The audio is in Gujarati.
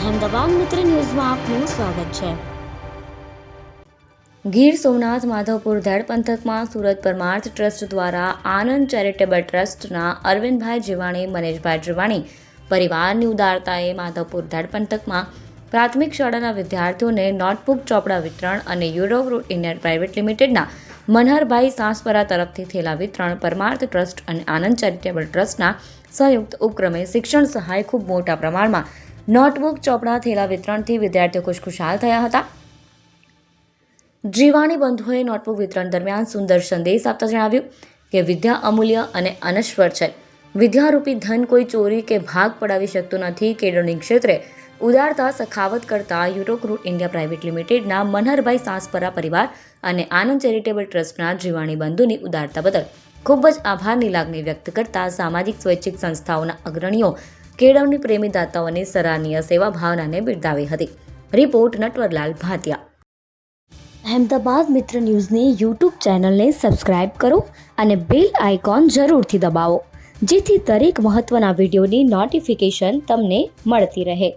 અહેમદાબાદ મિત્ર ન્યૂઝમાં આપનું સ્વાગત છે. ગીર સોમનાથ માધવપુર ધેડ પંથકમાં સુરત પરમાર્થ ટ્રસ્ટ દ્વારા આનંદ ચેરિટેબલ ટ્રસ્ટના અરવિંદભાઈ જીવાણી મનેશભાઈ જીવાણી પરિવારની ઉદારતાએ માધવપુર ધેડ પંથકમાં પ્રાથમિક શાળાના વિદ્યાર્થીઓને નોટબુક ચોપડા વિતરણ અને યુરો ઇન્ડિયન પ્રાઇવેટ લિમિટેડના મનહરભાઈ સાંસપરા તરફથી થયેલા વિતરણ, પરમાર્થ ટ્રસ્ટ અને આનંદ ચેરિટેબલ ટ્રસ્ટના સંયુક્ત ઉપક્રમે શિક્ષણ સહાય ખૂબ મોટા પ્રમાણમાં નોટબુક ચોપડા થયેલા વિતરણથી વિદ્યાર્થીઓ ખુશખુશાલ થયા હતા. જીવાણી બંધુઓએ નોટબુક વિતરણ દરમિયાન સુંદર સંદેશ આપતા જણાવ્યું કે, વિદ્યા અમૂલ્ય અને અનશ્વર છે. વિદ્યારૂપી ધન કોઈ ચોરી કે ભાગ પડાવી શકતું નથી. કેળવણી ક્ષેત્રે ઉદારતા, સખાવત કરતા યુરોક્રુટ રૂટ ઇન્ડિયા પ્રાઇવેટ લિમિટેડના મનહરભાઈ સાંસપરા પરિવાર અને આનંદ ચેરિટેબલ ટ્રસ્ટના જીવાણી બંધુની ઉદારતા બદલ ખૂબ જ આભારની લાગણી વ્યક્ત કરતા સામાજિક સ્વૈચ્છિક સંસ્થાઓના અગ્રણીઓ કેળવણી પ્રેમી દાતાઓની સરાહનીય સેવા ભાવનાને બિરદાવી હતી. રિપોર્ટ નટવરલાલ ભાતિયા અહેમદાબાદ મિત્ર ન્યૂઝની યુટ્યુબ ચેનલને સબસ્ક્રાઇબ કરો અને બેલ આઇકોન જરૂરથી દબાવો, જેથી દરેક મહત્ત્વના વિડીયોની નોટિફિકેશન તમને મળતી રહે.